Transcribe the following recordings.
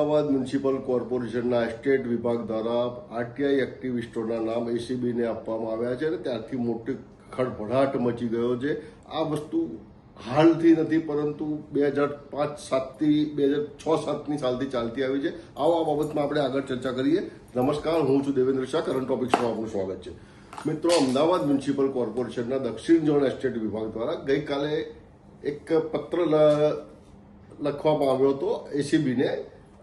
Ahmedabad municipal કોર્પોરેશનના estate વિભાગ દ્વારા આરટીઆઈ એક્ટિવિસ્ટોના નામ એસીબીને આપવામાં આવ્યા છે અને ત્યારથી મોટી ખળભળાટ મચી ગયો છે. આ વસ્તુ હાલથી નથી, પરંતુ બે હજાર પાંચ સાતથી, બે હજાર છ સાતની સાલથી ચાલતી આવી છે. આવો આ બાબતમાં આપણે આગળ ચર્ચા કરીએ. નમસ્કાર, હું છું દેવેન્દ્ર શાહ. કરંટ ટોપિક્સમાં આપનું સ્વાગત છે. મિત્રો, અમદાવાદ મ્યુનિસિપલ કોર્પોરેશનના દક્ષિણ ઝોન એસ્ટેટ વિભાગ દ્વારા ગઈકાલે એક પત્ર લખવામાં આવ્યો હતો. એસીબીને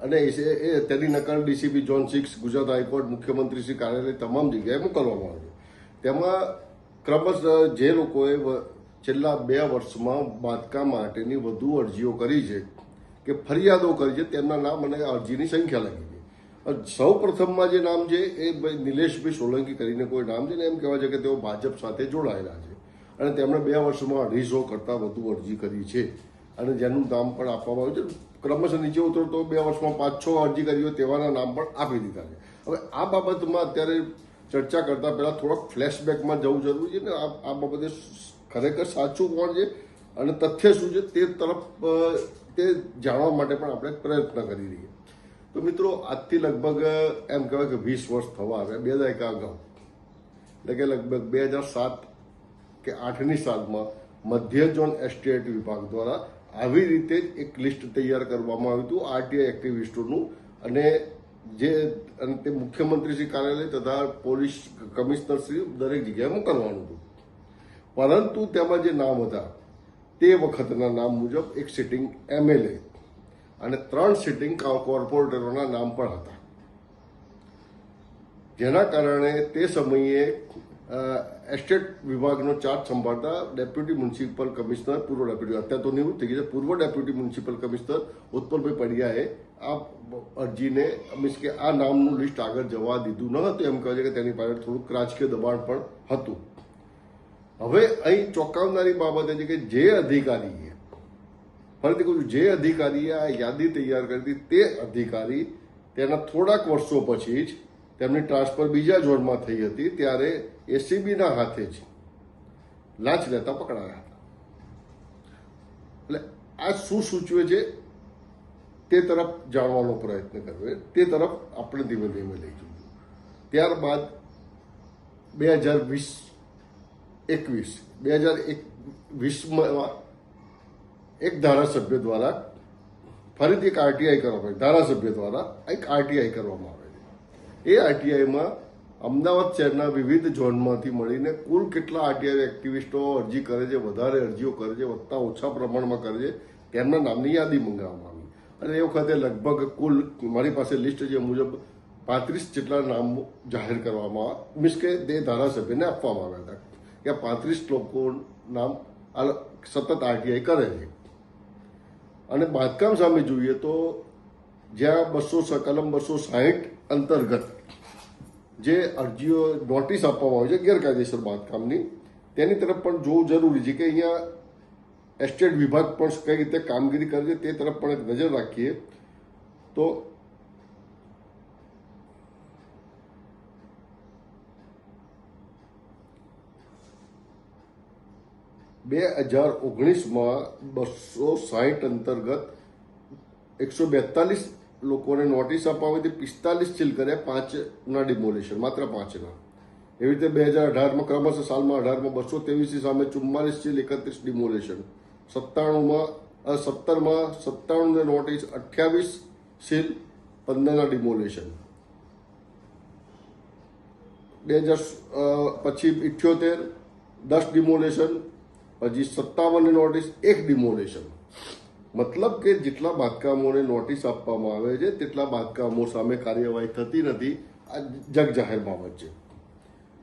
અને એ- તેની નકલ DCB zone six Gujarat high court, મુખ્યમંત્રી શ્રી કાર્યાલય તમામ જગ્યાએ મોકલવામાં આવી તેમાં ક્રમશ જે લોકોએ છેલ્લા બે વર્ષમાં બાંધકામ માટેની વધુ અરજીઓ કરી છે કે ફરિયાદો કરી છે, તેમના નામ અને અરજીની સંખ્યા લખી છે. સૌ પ્રથમમાં જે નામ છે એ ભાઈ નિલેશભાઈ સોલંકી કરીને કોઈ નામ છે ને એમ કહેવાય છે કે તેઓ ભાજપ સાથે જોડાયેલા છે. અને તેમણે બે વર્ષમાં અઢીસો કરતાં વધુ અરજી કરી છે. અને જેનું નામ પણ આપવામાં આવ્યું છે. ક્રમશઃ નીચે ઉતરો તો બે વર્ષમાં પાંચ, છ અરજી કરી હોય તેવાના નામ પણ આપી દીધા છે. હવે આ બાબતમાં અત્યારે ચર્ચા કરતા પહેલા થોડોક ફ્લેશબેકમાં જવું જરૂરી છે ને આ બાબતે ખરેખર સાચું કોણ છે અને તથ્ય શું છે તે તરફ તે જાણવા માટે પણ આપણે પ્રયત્ન કરી રહીએ. તો મિત્રો, આજથી લગભગ એમ કહેવાય કે વીસ વર્ષ થવા આવ્યા. બે દાયકા અગાઉ. એટલે કે લગભગ બે હજાર સાત કે આઠની સાલમાં મધ્ય ઝોન એસ્ટેટ વિભાગ દ્વારા આવી રીતે જ એક લિસ્ટ તૈયાર કરવામાં આવ્યું હતું, આરટીઆઈ એક્ટિવિસ્ટોનું અને જે અને તે મુખ્યમંત્રી શ્રી કાર્યાલય તથા પોલીસ કમિશનર શ્રી દરેક જગ્યાએ મોકલવાનું હતું. પરંતુ તેમાં જે નામ હતા, તે વખતના નામ મુજબ એક સિટિંગ એમએલએ અને ત્રણ સિટિંગ કોર્પોરેટરોના નામ પણ હતા. જેના કારણે તે સમયે એસ્ટેટ વિભાગનો ચાર્જ સંભાળતા ડેપ્યુટી મ્યુનિસિપલ કમિશનર, પૂર્વ ડેપ્યુટી, અત્યારે તો નિવૃત્ત થઈ ગઈ છે, પૂર્વ ડેપ્યુટી મ્યુનિસિપલ કમિશનર ઉત્પલભાઈ પડિયાએ આ અરજીને, મીન્સ કે આ નામનું લિસ્ટ આગળ જવા દીધું ન હતું. એમ કહે છે કે તેની પાસે થોડુંક રાજકીય દબાણ પણ હતું. હવે અહીં ચોંકાવનારી બાબત એ છે કે જે અધિકારીએ, ફરીથી કહું છું, જે અધિકારીએ આ યાદી તૈયાર કરી હતી, તે અધિકારી તેના થોડાક વર્ષો પછી જ તેમની ટ્રાન્સફર બીજા ઝોનમાં થઈ હતી. ત્યારે એસીબીના હાથે જ લાંચ લેતા, પકડાયા હતા. એટલે આ શું સૂચવે છે? તે તરફ જાણવાનો પ્રયત્ન કરવો તે તરફ આપણે ધીમે ધીમે લઈ જવું. ત્યારબાદ બે હજાર વીસ, એકવીસ, બે હજાર એક વીસમાં એક ધારાસભ્ય દ્વારા ફરીથી એક આરટીઆઈ કરવામાં આવે. ધારાસભ્ય દ્વારા એક આરટીઆઈ કરવામાં આવે છે. એ આરટીઆઈમાં અમદાવાદ શહેરના વિવિધ ઝોનમાંથી મળીને કુલ કેટલા આરટીઆઈ એક્ટિવિસ્ટો અરજી કરે છે, વધારે અરજીઓ કરે છે, વધતા ઓછા પ્રમાણમાં કરે છે, તેમના નામની યાદી મંગાવવામાં આવી. અને એ વખતે લગભગ કુલ મારી પાસે લિસ્ટ છે મુજબ પાંત્રીસ જેટલા નામ જાહેર કરવામાં, મીન્સ કે તે ધારાસભ્યને આપવામાં આવ્યા હતા. કે પાંત્રીસ લોકો નામ સતત આરટીઆઈ કરે છે. અને બાંધકામ સામે જોઈએ તો જ્યાં બસો કલમ બસો સાહીઠ અંતર્ગત જે અરજીઓ નોટિસ આપવામાં આવી છે, ગેરકાયદેસર બાંધકામની, તેની તરફ પણ જોવું જરૂરી છે કે અહીંયા એસ્ટેટ વિભાગ પણ કઈ રીતે કામગીરી કરે છે, તે તરફ પણ એક નજર રાખીએ. તો બે હજાર ઓગણીસમાં બસો સાહીઠ અંતર્ગત એકસો બેતાલીસ લોકોને નોટિસ આપવામાં આવી હતી પિસ્તાલીસ સીલ કર્યા પાંચના ડિમોલેશન માત્ર પાંચના. એવી રીતે બે હજાર અઢારમાં, ક્રમશઃ સાલમાં અઢારમાં બસો ત્રેવીસની સામે ચુમ્માલીસ સીલ એકત્રીસ ડિમોલેશન સત્તાણુંમાં સત્તરમાં સત્તાણુંને નોટિસ અઠ્યાવીસ સીલ પંદરના ડિમોલેશન બે હજાર પછી ઇઠ્યોતેર, દસ ડિમોલેશન પછી સત્તાવનની નોટિસ એક ડિમોલેશન મતલબ કે જેટલા બાંધકામોને નોટિસ આપવામાં આવે છે, તેટલા બાંધકામો સામે કાર્યવાહી થતી નથી, આ જગ જાહેર બાબત છે.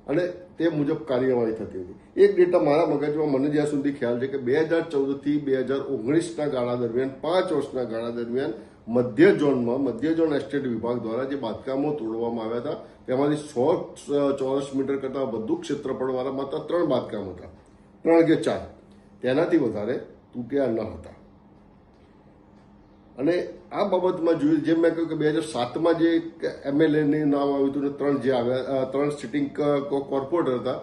અને તે મુજબ કાર્યવાહી થતી હતી એક ડેટા મારા મગજમાં, મને જ્યાં સુધી ખ્યાલ છે કે બે હજાર ચૌદથી બે હજાર ઓગણીસના ગાળા દરમિયાન, પાંચ વર્ષના ગાળા દરમિયાન મધ્ય ઝોનમાં, મધ્ય ઝોન એસ્ટેટ વિભાગ દ્વારા જે બાંધકામો તોડવામાં આવ્યા હતા, તેમાંથી સો ચોરસ મીટર કરતાં વધુ ક્ષેત્રફળવાળા માત્ર ત્રણ બાંધકામ હતા. ત્રણ કે ચાર. તેનાથી વધારે તૂટ્યા ન હતા. અને આ બાબતમાં જોયું જેમ મેં કહ્યું કે બે હજાર સાતમાં જે એમએલએની નામ આવ્યું હતું ત્રણ જે આવ્યા ત્રણ સિટિંગ કોર્પોરેટર હતા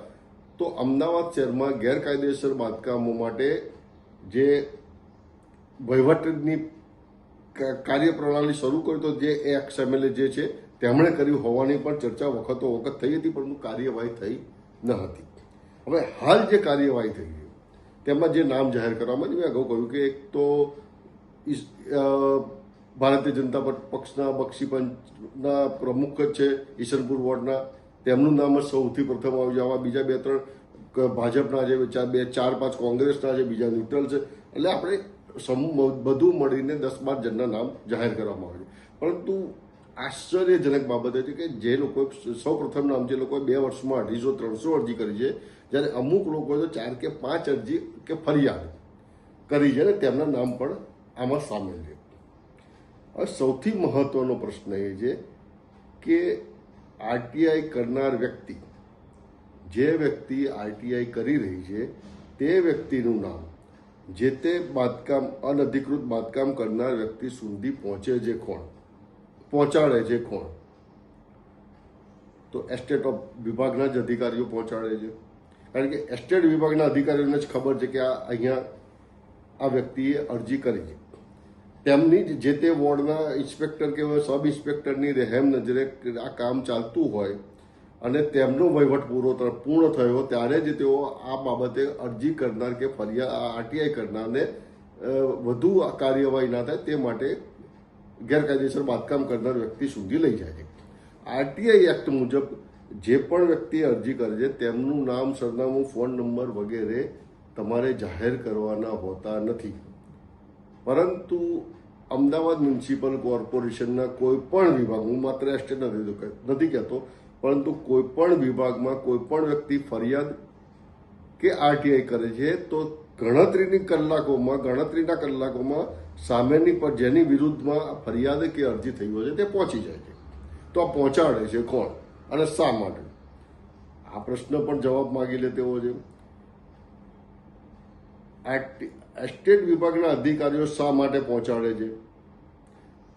તો અમદાવાદ શહેરમાં ગેરકાયદેસર બાંધકામો માટે જે વહીવટની કાર્યપ્રણાલી શરૂ કરી તો જે એક્સ એમએલએ જે છે તેમણે કર્યું હોવાની પણ ચર્ચા વખતો વખત થઈ હતી પરંતુ કાર્યવાહી થઈ ન હતી. હવે હાલ જે કાર્યવાહી થઈ તેમાં જે નામ જાહેર કરવામાં આવ્યું, અગાઉ કહ્યું કે એક તો ભારતીય જનતા પક્ષ- પક્ષના બક્ષી પંચના પ્રમુખ જ છે, ઈશનપુર વોર્ડના. તેમનું નામ જ સૌથી પ્રથમ આવ્યું છે. આવા બીજા બે ત્રણ ભાજપના છે ચાર બે, ચાર, પાંચ કોંગ્રેસના છે, બીજા ન્યુટ્રલ છે. એટલે આપણે સમૂહ બધું મળીને દસ બાર જણના નામ જાહેર કરવામાં આવે છે. પરંતુ આશ્ચર્યજનક બાબત છે કે જે લોકો સૌ પ્રથમ નામ જે લોકોએ બે વર્ષમાં અઢીસો, ત્રણસો અરજી કરી છે, જ્યારે અમુક લોકોએ તો ચાર કે પાંચ અરજી કે ફરિયાદ કરી છે ને તેમના નામ પણ આમાં સામેલ છે હવે સૌથી મહત્વનો પ્રશ્ન એ છે કે આરટીઆઈ કરનાર વ્યક્તિ, જે વ્યક્તિ આરટીઆઈ કરી રહી છે, તે વ્યક્તિનું નામ, જે તે બાંધકામ, અનધિકૃત બાંધકામ કરનાર વ્યક્તિ સુધી પહોંચે છે કોણ? પહોંચાડે છે કોણ? તો એસ્ટેટ ઓફ વિભાગના જ અધિકારીઓ પહોંચાડે છે. કારણ કે એસ્ટેટ વિભાગના અધિકારીઓને જ ખબર છે કે આ અહીંયા આ વ્યક્તિએ અરજી કરી છે. તેમની જ જે તે વોર્ડના ઇન્સ્પેક્ટર કે સબ ઇન્સ્પેક્ટરની રહેમ નજરે આ કામ ચાલતું હોય અને તેમનો વહીવટ પૂરો પૂર્ણ થયો ત્યારે જ તેઓ આ બાબતે અરજી કરનાર કે ફરિયાદ આરટીઆઈ કરનારને વધુ કાર્યવાહી ના થાય તે માટે ગેરકાયદેસર બાંધકામ કરનાર વ્યક્તિ સુધી લઈ જાય આરટીઆઈ એક્ટ મુજબ જે પણ વ્યક્તિ અરજી કરે છે, તેમનું નામ, સરનામું, ફોન નંબર વગેરે તમારે જાહેર કરવાના હોતા નથી. પરંતુ અમદાવાદ મ્યુનિસિપલ કોર્પોરેશનના કોઈ પણ વિભાગ, હું માત્ર એસ્ટેટ નથી નથી કહેતો, પરંતુ કોઈ પણ વિભાગમાં કોઈ પણ વ્યક્તિ ફરિયાદ કે આરટીઆઈ કરે છે, તો ગણતરીની કલાકોમાં, ગણતરીના કલાકોમાં સામેની પર જેની વિરુદ્ધમાં ફરિયાદ કે અરજી થઈ હોય છે, તે પહોંચી જાય છે. તો આ પહોંચાડે છે કોણ અને શા માટે? આ પ્રશ્ન પણ જવાબ માગી લે તેવો છે એસ્ટેટ વિભાગના અધિકારીઓ શા માટે પહોંચાડે છે?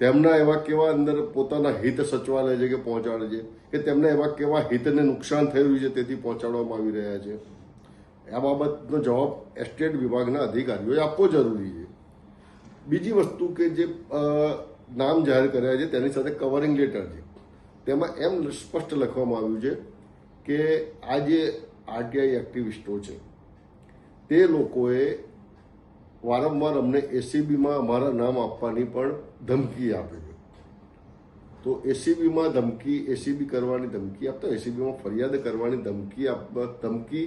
તેમના એવા કેવા અંદર પોતાના હિત સચવાલે છે કે પહોંચાડે છે? કે તેમના એવા કેવા હિતને નુકસાન રહ્યું છે તેથી પહોંચાડવામાં આવી રહ્યા છે? આ બાબતનો જવાબ એસ્ટેટ વિભાગના અધિકારીઓએ આપવો જરૂરી છે. બીજી વસ્તુ કે જે નામ જાહેર કર્યા છે તેની સાથે કવરિંગ લેટર છે. તેમાં એમ સ્પષ્ટ લખવામાં આવ્યું છે કે આ જે આરટીઆઈ એક્ટિવિસ્ટો છે, તે લોકોએ વારંવાર અમને એસીબીમાં અમારા નામ આપવાની પણ ધમકી આપે તો એસીબીમાં ધમકી એસીબી કરવાની ધમકી આપતા એસીબીમાં ફરિયાદ કરવાની ધમકી આપવા ધમકી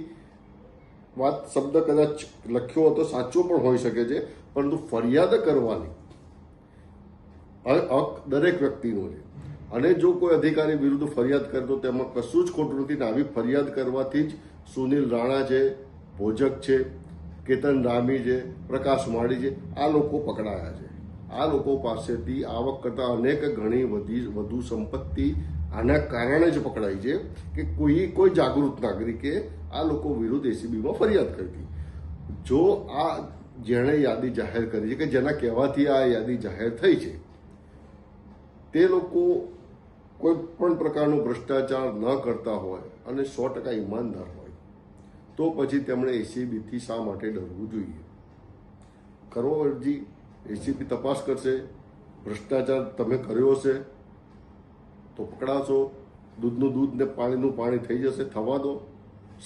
વાત શબ્દ કદાચ લખ્યો હતો સાચો પણ હોઈ શકે છે, પરંતુ ફરિયાદ કરવાની હક દરેક વ્યક્તિનો છે. અને જો કોઈ અધિકારી વિરુદ્ધ ફરિયાદ કરતો તેમાં કશું જ ખોટું નથી ને આવી ફરિયાદ કરવાથી જ સુનિલ રાણા છે, ભોજક છે કેતન રામી છે પ્રકાશ માળી છે આ લોકો પકડાયા છે. આ લોકો પાસેથી આવક કરતાં અનેક ઘણી વધી, વધુ સંપત્તિ આના કારણે જ પકડાઈ છે કે કોઈ કોઈ જાગૃત નાગરિકે આ લોકો વિરુદ્ધ એસીબીમાં ફરિયાદ કરી જો આ જેણે યાદી જાહેર કરી છે કે જેના કહેવાથી આ યાદી જાહેર થઈ છે, તે લોકો કોઈ પણ પ્રકારનો ભ્રષ્ટાચાર ન કરતા હોય અને સો ટકા ઈમાનદાર તો પછી તેમણે એસીબીથી શા માટે ડરવું જોઈએ? કરો અરજી એસીબી તપાસ કરશે, ભ્રષ્ટાચાર તમે કર્યો હશે, તો પકડાશો, દૂધનું દૂધ ને પાણીનું પાણી થઈ જશે, થવા દો.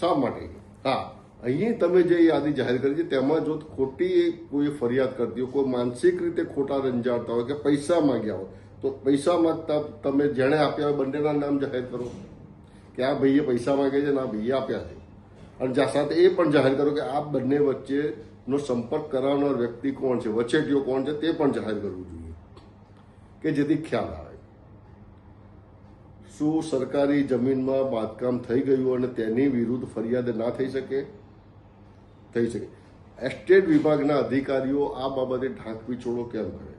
શા માટે? હા અહીં તમે જે યાદી જાહેર કરી છે, તેમાં જો ખોટી કોઈ ફરિયાદ કરતી હોય, કોઈ માનસિક રીતે ખોટા રંજાડતા હોય કે પૈસા માંગ્યા હોય, તો પૈસા માંગતા તમે જેણે આપ્યા હોય, બંનેના નામ જાહેર કરો. કે આ ભાઈએ પૈસા માંગ્યા છે ને આ ભાઈએ આપ્યા છે? અને સાથે એ પણ જાહેર કરો કે આ બંને વચ્ચેનો સંપર્ક કરાવનાર વ્યક્તિ કોણ છે, વચેટીઓ કોણ છે તે પણ જાહેર કરવું જોઈએ. કે જેથી ખ્યાલ આવે. શું સરકારી જમીનમાં બાંધકામ થઈ ગયું અને તેની વિરુદ્ધ ફરિયાદ ના થઈ શકે? થઈ શકે. એસ્ટેટ વિભાગના અધિકારીઓ આ બાબતે ઢાંકપીછોડો કેમ કરે?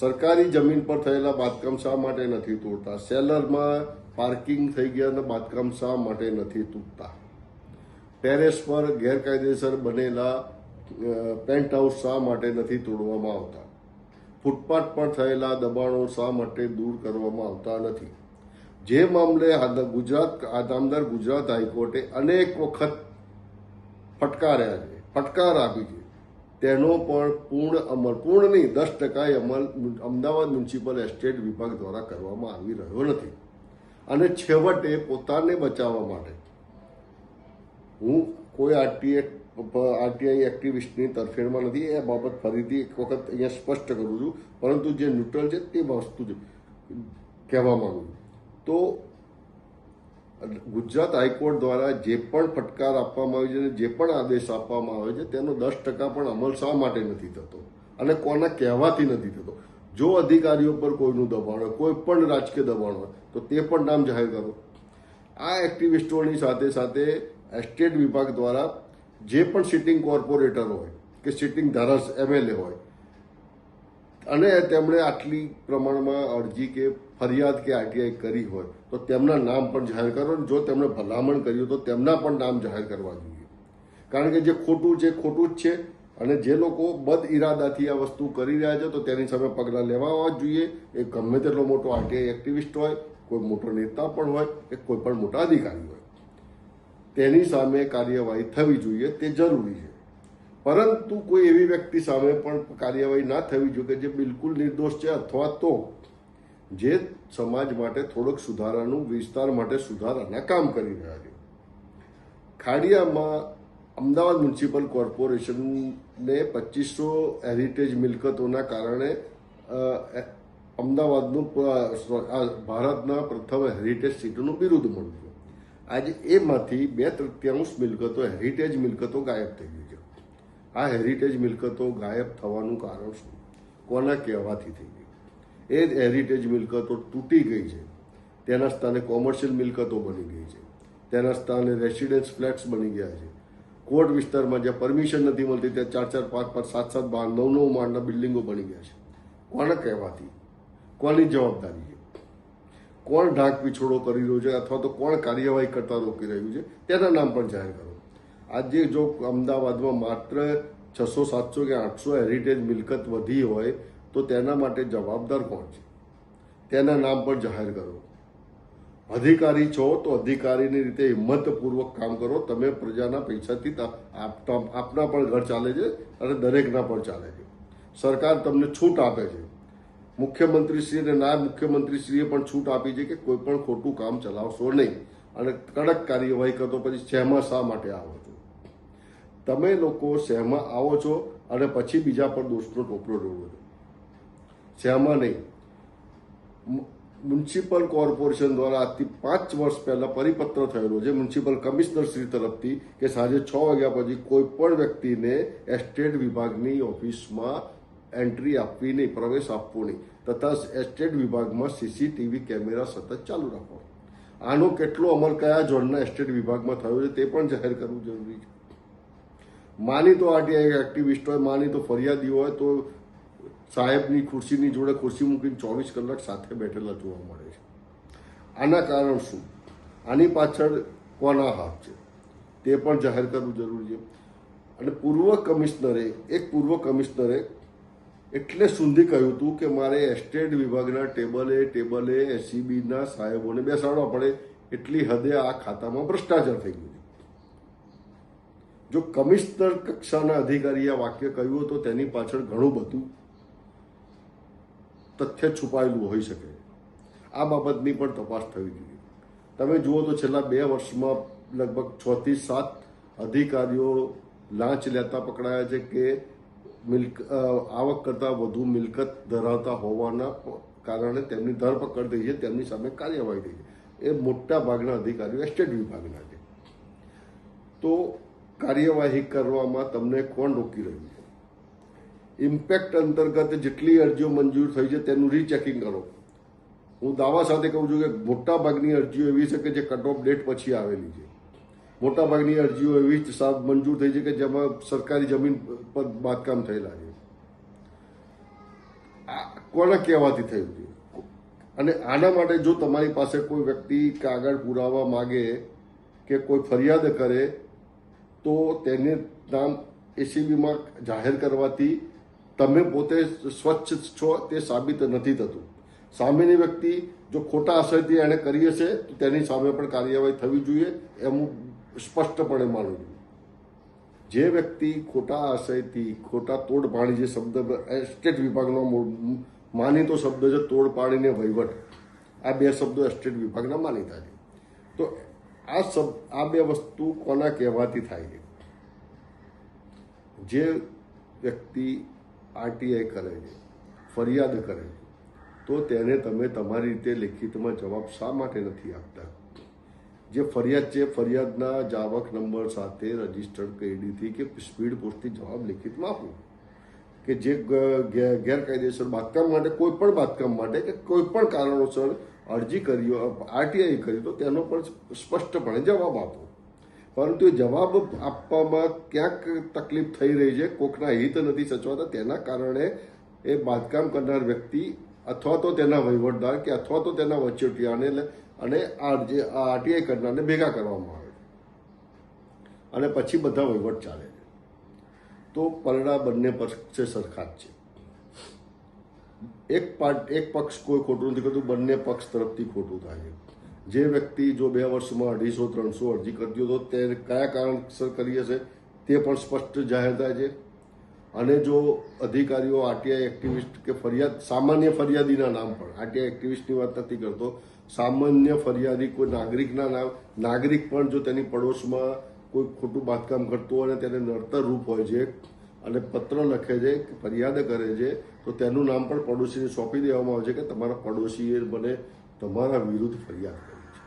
સરકારી જમીન પર થયેલા બાંધકામ શા માટે નથી તોડતા? સેલરમાં પાર્કિંગ થઈ ગયા અને બાંધકામ શા માટે નથી તૂટતા? ટેરેસ પર ગેરકાયદેસર બનેલા પેન્ટ હાઉસ શા માટે નથી તોડવામાં આવતા? ફૂટપાથ પર થયેલા દબાણો શા માટે દૂર કરવામાં આવતા નથી? જે મામલે ગુજરાત નામદાર ગુજરાત હાઈકોર્ટે અનેક વખત ફટકાર્યા છે, ફટકાર આપી છે. તેનો પણ પૂર્ણ અમલ, પૂર્ણ નહીં, દસ ટકાએ અમલ અમદાવાદ મ્યુનિસિપલ એસ્ટેટ વિભાગ દ્વારા કરવામાં આવી રહ્યો નથી. અને છેવટે પોતાને બચાવવા માટે હું કોઈ આરટીએ આરટીઆઈ એક્ટિવિસ્ટની તરફેણમાં નથી, એ બાબત ફરીથી એક વખત અહીંયા સ્પષ્ટ કરું છું. પરંતુ જે ન્યુટ્રલ છે તે વસ્તુ જ કહેવા માંગુ તો ગુજરાત હાઈકોર્ટ દ્વારા જે પણ ફટકાર આપવામાં આવે છે અને જે પણ આદેશ આપવામાં આવે છે, તેનો દસ ટકા પણ અમલ શા માટે નથી થતો? અને કોના કહેવાથી નથી થતો? જો અધિકારીઓ પર કોઈનું દબાણ હોય, કોઈ પણ રાજકીય દબાણ હોય, તો તે પણ નામ જાહેર કરો. આ એક્ટિવિસ્ટોની સાથે સાથે એસ્ટેટ વિભાગ દ્વારા જે પણ સિટિંગ કોર્પોરેટર હોય કે સિટિંગ ધારાસ એમએલએ હોય, અને તેમણે આટલી પ્રમાણમાં અરજી કે ફરિયાદ કે આરટીઆઈ કરી હોય, તો તેમના નામ પણ જાહેર કરો જો તેમણે ભલામણ કર્યું તો તેમના પણ નામ જાહેર કરવા જોઈએ. કારણ કે જે ખોટું છે, ખોટું જ છે, અને જે લોકો બદ ઇરાદાથી આ વસ્તુ કરી રહ્યા છે, તો તેની સામે પગલાં લેવા જોઈએ. એ ગમે તેટલો મોટો આરટીઆઈ એક્ટિવિસ્ટ હોય, કોઈ મોટો નેતા પણ હોય, કે કોઈ પણ મોટા અધિકારી હોય. તેની સામે કાર્યવાહી થવી જોઈએ, તે જરૂરી છે. પરંતુ કોઈ એવી વ્યક્તિ સામે પણ કાર્યવાહી ના થવી જોઈએ કે જે બિલકુલ નિર્દોષ છે અથવા તો જે સમાજ માટે થોડોક સુધારાનું, વિસ્તાર માટે સુધારાના કામ કરી રહ્યા છે. ખાડિયામાં અમદાવાદ મ્યુનિસિપલ કોર્પોરેશનને પચીસો હેરિટેજ મિલકતોના કારણે અમદાવાદનું ભારતના પ્રથમ હેરિટેજ સિટીનું બિરુદ મળ્યું. આજે એમાંથી બે તૃતીયાંશ મિલકતો હેરિટેજ મિલકતો ગાયબ થઈ ગઈ છે. આ હેરિટેજ મિલકતો ગાયબ થવાનું કારણ શું? કોના કહેવાથી થઈ ગઈ? એ જ હેરિટેજ મિલકતો તૂટી ગઈ છે. તેના સ્થાને કોમર્શિયલ મિલકતો બની ગઈ છે. તેના સ્થાને રેસિડેન્સ ફ્લેટ્સ બની ગયા છે. કોર્ટ વિસ્તારમાં જ્યાં પરમિશન નથી મળતી, ત્યાં ચાર ચાર, પાંચ પાંચ, સાત સાત, બાર, નવ નવ માળના બિલ્ડિંગો બની ગયા છે. કોના કહેવાથી? કોની જવાબદારી છે? કોણ ઢાંક પીછોડો કરી રહ્યો છે અથવા તો કોણ કાર્યવાહી કરતા રોકી રહ્યું છે, તેના નામ પણ જાહેર કરો. આજે જો અમદાવાદમાં માત્ર છસો સાતસો કે આઠસો હેરિટેજ મિલકત વધી હોય, તો તેના માટે જવાબદાર કોણ છે? તેના નામ પણ જાહેર કરો. અધિકારી છો તો અધિકારીની રીતે હિંમતપૂર્વક કામ કરો. તમે પ્રજાના પૈસાથી આપના પણ ઘર ચાલે છે અને દરેકના પણ ચાલે છે. સરકાર તમને છૂટ આપે છે. મુખ્યમંત્રીશ્રી અને નાયબ મુખ્યમંત્રીશ્રીએ પણ છૂટ આપી છે કે કોઈ પણ ખોટું કામ ચલાવશો નહીં અને કડક કાર્યવાહી કરતો પછી શહેમાં શા માટે આવો છો? તમે લોકો શહેમાં આવો છો અને પછી બીજા પર દોષનો ટોપલો રોડો છો. શહેરમાં નહીં. મ્યુનિસિપલ કોર્પોરેશન દ્વારા આજથી પાંચ વર્ષ પહેલા પરિપત્ર થયેલો છે મ્યુનિસિપલ કમિશનર શ્રી તરફથી કે સાંજે છ વાગ્યા પછી કોઈ પણ વ્યક્તિને એસ્ટેટ વિભાગની ઓફિસમાં એન્ટ્રી આપવી નહીં, પ્રવેશ આપવો નહીં. તથા એસ્ટેટ વિભાગમાં સીસીટીવી કેમેરા સતત ચાલુ રાખવો આનો કેટલો અમલ કયા ઝોનના એસ્ટેટ વિભાગમાં થયો છે તે પણ જાહેર કરવું જરૂરી છે. માની તો આરટીઆઈ એક્ટિવિસ્ટ હોય, માની તો ફરિયાદી હોય, તો સાહેબની ખુરશીની જોડે ખુરશી મૂકીને ચોવીસ કલાક સાથે બેઠેલા જોવા મળે છે. આના કારણ શું? આની પાછળ કોના હાથ છે? તે પણ જાહેર કરવું જરૂરી છે. અને પૂર્વ કમિશનરે, એક પૂર્વ કમિશનરે એટલે સુધી કહ્યું હતું કે મારે એસ્ટેટ વિભાગના ટેબલે ટેબલે એસીબીના સાહેબોને બેસાડવા પડે. એટલી હદે આ ખાતામાં ભ્રષ્ટાચાર થઈ ગયું જો કમિશનર કક્ષાના અધિકારીએ વાક્ય કહ્યું તો તેની પાછળ ઘણું બધું તથ્ય છુપાયેલું હોઈ શકે. આ બાબતની પણ તપાસ થવી જોઈએ. તમે જુઓ તો છેલ્લા બે વર્ષમાં લગભગ છ થી સાત અધિકારીઓ લાંચ લેતા પકડાયા છે કે મિલ્ક આવક કરતાં વધુ મિલકત ધરાવતા હોવાના કારણે તેમની ધરપકડ થઈ છે, તેમની સામે કાર્યવાહી થઈ છે. એ મોટા ભાગના અધિકારીઓ એસ્ટેટ વિભાગના છે. તો કાર્યવાહી કરવામાં તમને કોણ રોકી રહ્યું છે? ઇમ્પેક્ટ અંતર્ગત જેટલી અરજીઓ મંજૂર થઈ છે, તેનું રીચેકિંગ કરો. હું દાવા સાથે કહું છું કે મોટા ભાગની અરજીઓ એવી છે કે જે કટ ઓફ ડેટ પછી આવેલી છે. મોટા ભાગની અરજીઓ એવી જ સાબ મંજૂર થઈ છે કે જેમાં સરકારી જમીન પર બાંધકામ થયેલા છે. કોના કહેવાથી થયું છે? અને આના માટે જો તમારી પાસે કોઈ વ્યક્તિ કાગળ પુરાવા માગે કે કોઈ ફરિયાદ કરે, તો તેને નામ એસીબીમાં જાહેર કરવાથી તમે પોતે સ્વચ્છ છો તે સાબિત નથી થતું. સામેની વ્યક્તિ જો ખોટા અસરથી એણે કરી હશે, તો તેની સામે પણ કાર્યવાહી થવી જોઈએ. એમ સ્પષ્ટપણે માનું છું. જે વ્યક્તિ ખોટા આશયથી ખોટા તોડ પાડી જે શબ્દ એસ્ટેટ વિભાગનો માનીતો શબ્દ છે, તોડ પાડીને વહીવટ. આ બે શબ્દો એસ્ટેટ વિભાગના માનીતા છે. તો આ શબ્દ આ બે વસ્તુ કોના કહેવાથી થાય છે? જે વ્યક્તિ આરટીઆઈ કરે છે, ફરિયાદ કરે છે, તો તેને તમે તમારી રીતે લેખિતમાં જવાબ શા માટે નથી આપતા? જે ફરિયાદ છે, ફરિયાદના જાવક નંબર સાથે રજીસ્ટર્ડ કેડીથી કે સ્પીડ પોસ્ટથી જવાબ લેખિતમાં આપો. કે જે ગેરકાયદેસર બાંધકામ માટે, કોઈ પણ બાંધકામ માટે કે કોઈ પણ કારણોસર અરજી કરી આરટીઆઈ કરી તો તેનો પણ સ્પષ્ટપણે જવાબ આપો. પરંતુ એ જવાબ આપવામાં ક્યાંક તકલીફ થઈ રહી છે, કોકના હિત નથી સચવાતા, તેના કારણે એ બાંધકામ કરનાર વ્યક્તિ અથવા તો તેના વહીવટદાર કે અથવા તો તેના વચોટિયાને અને આ જે આ આરટીઆઈ કરનારને ભેગા કરવામાં આવે અને પછી બધા વહીવટ ચાલે તો પરડા બંને પક્ષે સરખા જ છે. એક પાર્ટ, એક પક્ષ કોઈ ખોટું નથી કરતું, બંને પક્ષ તરફથી ખોટું થાય છે. જે વ્યક્તિ જો બે વર્ષમાં અઢીસો, ત્રણસો અરજી કરતી તો તે કયા કારણસર કરી હશે તે પણ સ્પષ્ટ જાહેર થાય છે. અને જો અધિકારીઓ આરટીઆઈ એક્ટિવિસ્ટ કે ફરિયાદ, સામાન્ય ફરિયાદીના નામ પણ આરટીઆઈ એક્ટિવિસ્ટની વાત નથી કરતો સામાન્ય ફરિયાદી કોઈ નાગરિકના નામ, નાગરિક પણ જો તેની પડોશમાં કોઈ ખોટું બાંધકામ કરતું હોય અને તેને નડતર રૂપ હોય છે અને પત્ર લખે છે ફરિયાદ કરે છે, તો તેનું નામ પણ પડોશીને સોંપી દેવામાં આવે છે કે તમારા પડોશીએ મને તમારા વિરુદ્ધ ફરિયાદ કરી છે.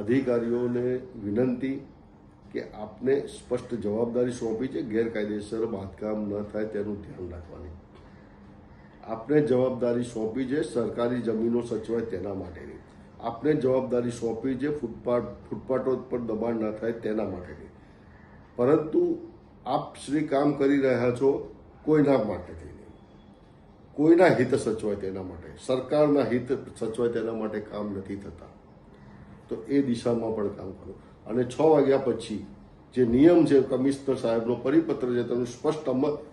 અધિકારીઓને વિનંતી કે આપને સ્પષ્ટ જવાબદારી સોંપી છે, ગેરકાયદેસર બાંધકામ ન થાય તેનું ધ્યાન રાખવાની. આપને જવાબદારી સોંપી છે સરકારી જમીનો સચવાય તેના માટેની. આપને જવાબદારી સોંપી છે ફૂટપાથ, ફૂટપાથો પર દબાણ ન થાય તેના માટેની. પરંતુ આપ શ્રી કામ કરી રહ્યા છો કોઈના માટેથી નહીં. કોઈના હિત સચવાય તેના માટે. સરકારના હિત સચવાય તેના માટે કામ નથી થતા. તો એ દિશામાં પણ કામ કરો. અને છ વાગ્યા પછી જે નિયમ છે, કમિશનર સાહેબનો પરિપત્ર છે, તેનો સ્પષ્ટ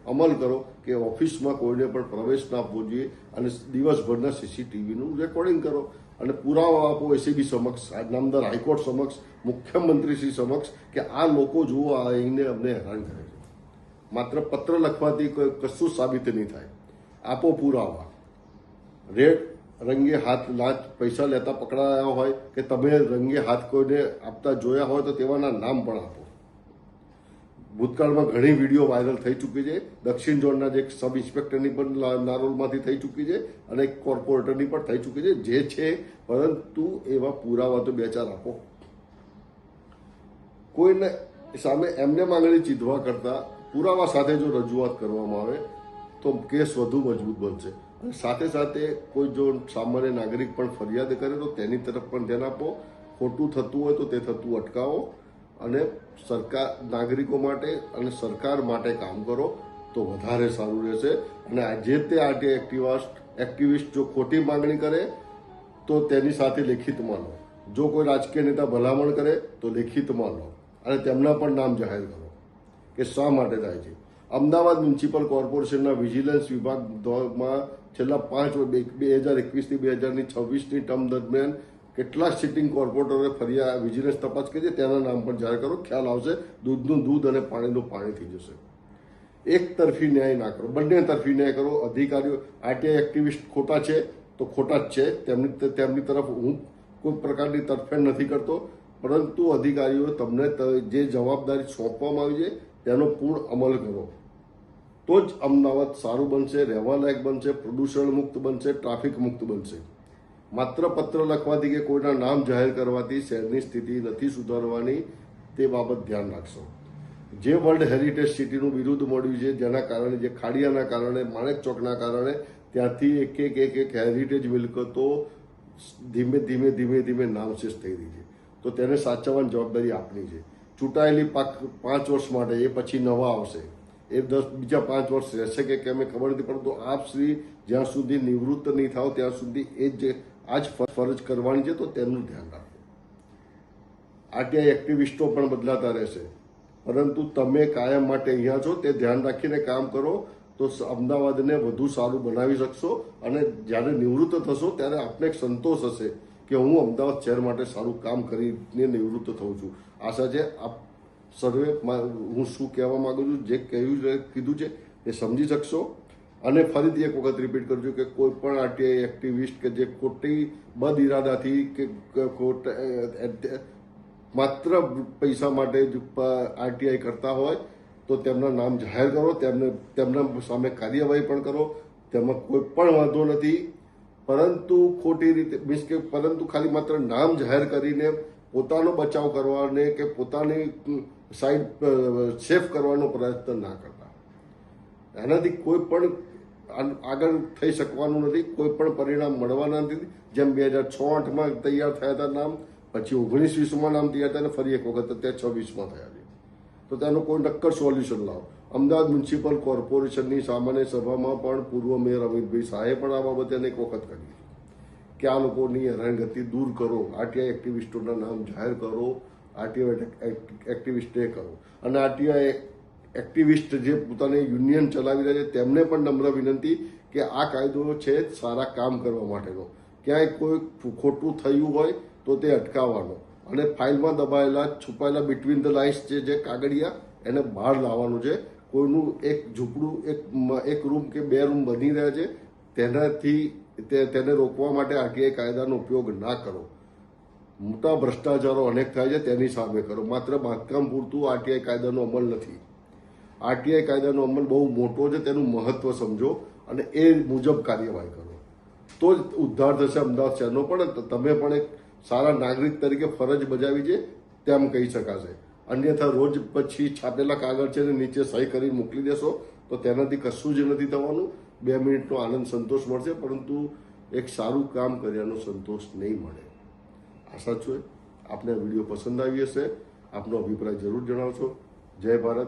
અમલ કરો કે ઓફિસમાં કોઈને પણ પ્રવેશ ના આપવો જોઈએ અને દિવસભરના સીસીટીવીનું રેકોર્ડિંગ કરો અને પુરાવા આપો એસીબી સમક્ષ, નામદાર હાઈકોર્ટ સમક્ષ, મુખ્યમંત્રીશ્રી સમક્ષ કે આ લોકો જુઓ આવીને અમને હેરાન કરે છે. માત્ર પત્ર લખવાથી કોઈ કશું સાબિત નહીં થાય. આપો પુરાવા. રેડ રંગે હાથ લાચ પૈસા લેતા પકડાયા હોય કે તમે રંગે હાથ કોઈને આપતા જોયા હોય તો તેવાના નામ પણ આપો. ભૂતકાળમાં ઘણી વીડિયો વાયરલ થઈ ચૂકી છે. દક્ષિણ ઝોનના જે સબ ઇન્સ્પેક્ટરની પણ નારોલમાંથી થઈ ચૂકી છે અને એક કોર્પોરેટરની પણ થઈ ચૂકી છે, જે છે. પરંતુ એવા પુરાવા તો બે ચાર આપો. કોઈને સામે એમને માંગણી ચીધવા કરતા પુરાવા સાથે જો રજૂઆત કરવામાં આવે, તો કેસ વધુ મજબૂત બનશે. અને સાથે સાથે કોઈ જો સામાન્ય નાગરિક પણ ફરિયાદ કરે તો તેની તરફ પણ ધ્યાન આપો. ખોટું થતું હોય તો તે થતું અટકાવો. અને સરકાર નાગરિકો માટે અને સરકાર માટે કામ કરો તો વધારે સારું રહેશે. અને જે તે આરટી એક્ટિવાસ્ટ, એક્ટિવિસ્ટ જો ખોટી માંગણી કરે, તો તેની સાથે લેખિતમાં લો. જો કોઈ રાજકીય નેતા ભલામણ કરે, તો લેખિતમાં લો. અને તેમના પણ નામ જાહેર કરો કે શા માટે થાય છે. અમદાવાદ મ્યુનિસિપલ કોર્પોરેશનના વિજિલન્સ વિભાગમાં છેલ્લા પાંચ બે હજાર એકવીસથી બે હજારની છવ્વીસની ટર્મ દરમિયાન કેટલા સિટિંગ કોર્પોરેટરે ફરિયાદ વિજિલન્સ તપાસ કરી તેના નામ પણ જાહેર કરો. ખ્યાલ આવશે, દૂધનું દૂધ અને પાણીનું પાણી થઈ જશે. એક તરફી ન્યાય ના કરો. બંને તરફી ન્યાય કરો. અધિકારીઓ, આરટીઆઈ એક્ટિવિસ્ટ ખોટા છે, તો ખોટા જ છે. તેમની તેમની તરફ હું કોઈ પ્રકારની તરફેણ નથી કરતો. પરંતુ અધિકારીઓ તમને જે જવાબદારી સોંપવામાં આવી છે, તેનો પૂર્ણ અમલ કરો. તો જ અમદાવાદ સારું બનશે, રહેવાલાયક બનશે, પ્રદૂષણ મુક્ત બનશે, ટ્રાફિક મુક્ત બનશે. માત્ર પત્ર લખવાથી કે કોઈના નામ જાહેર કરવાથી શહેરની સ્થિતિ નથી સુધારવાની તે બાબત ધ્યાન રાખશો. જે વર્લ્ડ હેરિટેજ સિટીનું બિરુદ મળ્યું છે, જેના કારણે, જે ખાડિયાના કારણે, માણેક ચોકના કારણે, ત્યાંથી એક એક એક એક હેરિટેજ મિલકતો ધીમે ધીમે ધીમે ધીમે નામશેષ થઈ રહી છે. તો તેને સાચવવાની જવાબદારી આપની છે. ચૂંટાયેલી પાક પાંચ વર્ષ માટે એ પછી નવા આવશે. એ દસ, બીજા પાંચ વર્ષ રહેશે કે કેમ એ ખબર નથી, પરંતુ આપ શ્રી જ્યાં સુધી નિવૃત્ત નહીં થાવ ત્યાં સુધી એ જ આ જ ફરજ કરવાની છે તો તેમનું ધ્યાન રાખો આરટીઆઈ એક્ટિવિસ્ટો પણ બદલાતા રહેશે. પરંતુ તમે કાયમ માટે અહીંયા છો, તે ધ્યાન રાખીને કામ કરો, તો અમદાવાદને વધુ સારું બનાવી શકશો અને જ્યારે નિવૃત્ત થશો ત્યારે આપને સંતોષ હશે કે હું અમદાવાદ શહેર માટે સારું કામ કરીને નિવૃત્ત થઉં છું. આશા છે આપ સર્વે હું શું કહેવા માગું છું, જે કહ્યું કીધું છે, એ સમજી શકશો. અને ફરીથી એક વખત રિપીટ કરજો કે કોઈ પણ આરટીઆઈ એક્ટિવિસ્ટ કે જે ખોટી બદ ઇરાદાથી કે ખોટ માત્ર પૈસા માટે જ આરટીઆઈ કરતા હોય, તો તેમના નામ જાહેર કરો, તેમને, તેમના સામે કાર્યવાહી પણ કરો. તેમાં કોઈ પણ વાંધો નથી. પરંતુ ખોટી રીતે મીન્સ કે પરંતુ ખાલી માત્ર નામ જાહેર કરીને પોતાનો બચાવ કરવાને કે પોતાની સાઈડ સેફ કરવાનો પ્રયત્ન ના કરતા. એનાથી કોઈ પણ આગળ થઈ શકવાનું નથી. કોઈ પણ પરિણામ મળવાના નથી. જેમ બે હજાર છ આઠમાં તૈયાર થયા હતા નામ, પછી ઓગણીસ વીસમાં નામ તૈયાર થયા અને ફરી એક વખત અત્યારે છવ્વીસમાં થયા છે. તો તેનું કોઈ નક્કર સોલ્યુશન લાવો. અમદાવાદ મ્યુનિસિપલ કોર્પોરેશનની સામાન્ય સભામાં પણ પૂર્વ મેયર અમિતભાઈ શાહે પણ આ બાબતે અનેક વખત કરી કે આ લોકોની હેરાનગતિ દૂર કરો. આરટીઆઈ એક્ટિવિસ્ટોના નામ જાહેર કરો. આરટીઆઈ એક્ટિવિસ્ટે કરો. અને આરટીઆઈ એક્ટિવિસ્ટ જે પોતાની યુનિયન ચલાવી રહ્યા છે, તેમને પણ નમ્ર વિનંતી કે આ કાયદો છે સારા કામ કરવા માટેનો. ક્યાંય કોઈ ખોટું થયું હોય તો તે અટકાવવાનો. અને ફાઇલમાં દબાયેલા, છુપાયેલા બિટવીન ધ લાઇન્સ જે જે કાગળિયા, એને બહાર લાવવાનું છે. કોઈનું એક ઝૂંપડું, એક એક રૂમ કે બે રૂમ બની રહ્યા છે, તેનાથી તેને રોકવા માટે આરટીઆઈ કાયદાનો ઉપયોગ ના કરો. મોટા ભ્રષ્ટાચારો અનેક થાય છે, તેની સામે કરો. માત્ર બાંધકામ પૂરતું આરટીઆઈ કાયદાનો અમલ નથી. આરટીઆઈ કાયદાનો અમલ બહુ મોટો છે, તેનું મહત્વ સમજો અને એ મુજબ કાર્યવાહી કરો. તો જ ઉદ્ધાર થશે અમદાવાદ શહેરનો પણ તમે પણ એક સારા નાગરિક તરીકે ફરજ બજાવી છે, તેમ કહી શકાશે. અન્યથા રોજ પછી છાપેલા કાગળ છે નીચે સહી કરી મોકલી દેશો, તો તેનાથી કશું જ નથી થવાનું. બે મિનિટનો આનંદ, સંતોષ મળશે, પરંતુ એક સારું કામ કર્યાનો સંતોષ નહીં મળે. આશા છે, આપને વીડિયો પસંદ આવી હશે. આપનો અભિપ્રાય જરૂર જણાવશો. જય ભારત.